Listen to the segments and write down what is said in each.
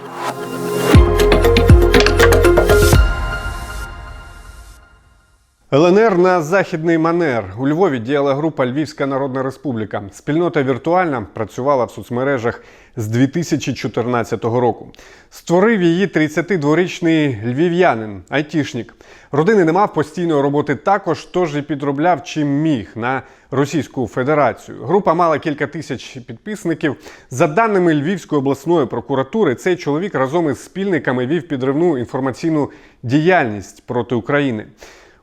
Thank you. ЛНР на західний манер у Львові діяла група Львівська Народна Республіка. Спільнота віртуальна працювала в соцмережах з 2014 року. Створив її 32-річний львів'янин, айтішник. Родини не мав постійної роботи також, тож і підробляв чим міг на Російську Федерацію. Група мала кілька тисяч підписників. За даними Львівської обласної прокуратури, цей чоловік разом із спільниками вів підривну інформаційну діяльність проти України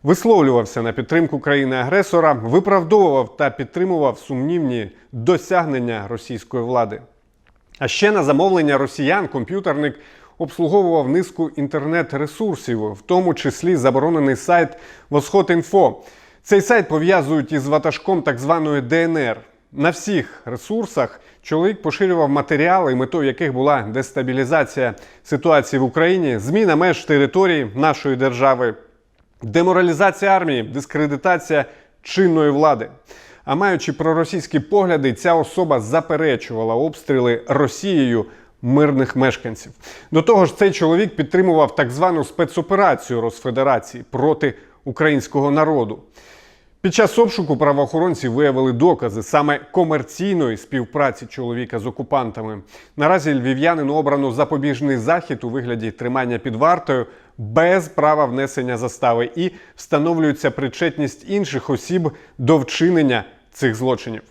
висловлювався на підтримку країни-агресора, виправдовував та підтримував сумнівні досягнення російської влади. А ще на замовлення росіян комп'ютерник обслуговував низку інтернет-ресурсів, в тому числі заборонений сайт Восход.Інфо. Цей сайт пов'язують із ватажком так званої ДНР. На всіх ресурсах чоловік поширював матеріали, метою яких була дестабілізація ситуації в Україні, зміна меж території нашої держави, деморалізація армії, дискредитація чинної влади. А маючи проросійські погляди, ця особа заперечувала обстріли Росією мирних мешканців. До того ж, цей чоловік підтримував так звану спецоперацію Росфедерації проти українського народу. Під час обшуку правоохоронці виявили докази саме комерційної співпраці чоловіка з окупантами. Наразі львів'янину обрано запобіжний захід у вигляді тримання під вартою без права внесення застави і встановлюється причетність інших осіб до вчинення цих злочинів.